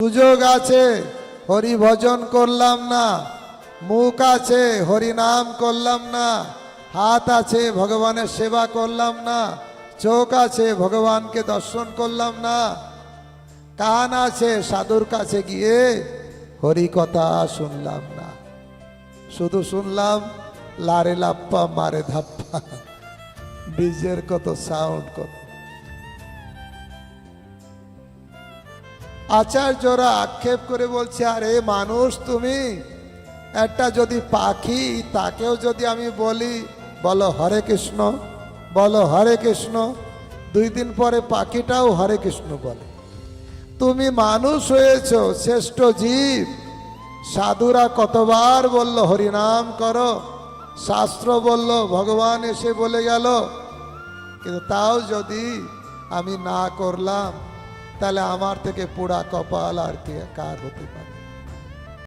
সুযোগ আছে হরি ভজন করলাম না। মুখ আছে হরি নাম করলাম না। হাত আছে, ভগবানের সেবা করলাম না। চোখ আছে, ভগবানকে দর্শন করলাম না। কান আছে, সাধুর কাছে গিয়ে হরি কথা শুনলাম না। শুধু শুনলাম, লারে লাপ্পা, মারে ধাপ্পা। ডিজের কত সাউন্ড কত। আচার্যরা আক্ষেপ করে বলছে, আরে মানুষ তুমি, একটা যদি পাখি, তাকেও যদি আমি বলি, বলো হরে কৃষ্ণ, বলো হরে কৃষ্ণ, দুই দিন পরে পাখিটাও হরে কৃষ্ণ বলে। তুমি মানুষ হয়েছ, শ্রেষ্ঠ জীব। সাধুরা কতবার বলল, হরিনাম করো। শাস্ত্র বলল, ভগবান এসে বলে গেল। কিন্তু তাও যদি আমি না করলাম তাহলে আমার থেকে পোড়া কপাল আর কে কার হতে পারে